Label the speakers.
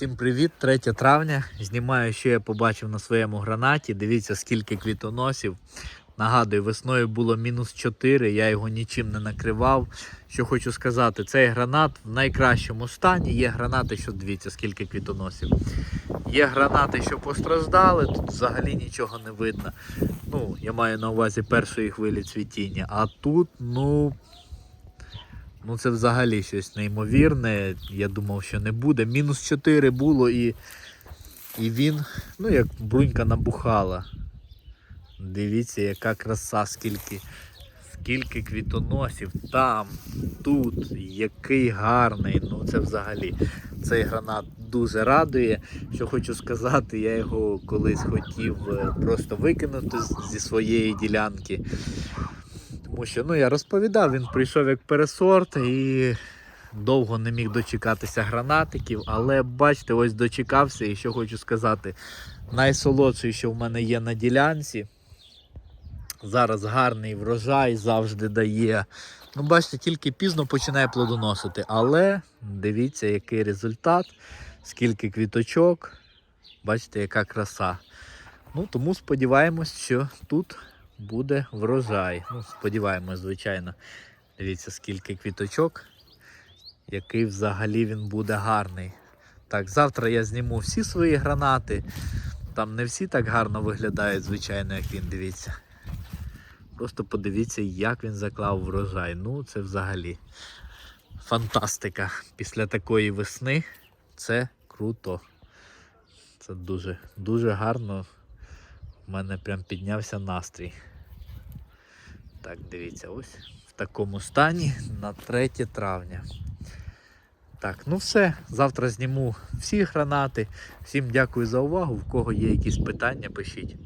Speaker 1: Всім привіт! 3 травня. Знімаю, що я побачив на своєму гранаті. Дивіться, скільки квітоносів. Нагадую, весною було мінус 4, я його нічим не накривав. Що хочу сказати, цей гранат в найкращому стані. Є гранати, що дивіться, скільки квітоносів. Є гранати, що постраждали, тут взагалі нічого не видно. Ну, я маю на увазі першої хвилі цвітіння. А тут, ну. Ну, це взагалі щось неймовірне. Я думав, що не буде. Мінус 4 було і, і він, ну, як брунька набухала. Дивіться, яка краса, скільки, скільки квітоносів там, тут, який гарний. Ну це взагалі. Цей гранат дуже радує. Що хочу сказати, я його колись хотів е, просто викинути зі своєї ділянки. Тому що ну, я розповідав, він прийшов як пересорт і довго не міг дочекатися гранатиків, але бачите, ось дочекався і що хочу сказати. Найсолодший, що в мене є на ділянці. Зараз гарний врожай завжди дає. Ну, бачите, тільки пізно починає плодоносити. Але дивіться, який результат, скільки квіточок. Бачите, яка краса. Ну, тому сподіваємось, що тут буде врожай. Ну, сподіваємось, звичайно. Дивіться, скільки квіточок, який взагалі він буде гарний. Так, завтра я зніму всі свої гранати. Там не всі так гарно виглядають, звичайно, як він, дивіться. Просто подивіться, як він заклав врожай. Ну, це взагалі фантастика. Після такої весни це круто. Це дуже, дуже гарно. У мене прям піднявся настрій. Так, дивіться, ось в такому стані на 3 травня. Так, ну все. Завтра зніму всі гранати. Всім дякую за увагу. В кого є якісь питання, пишіть.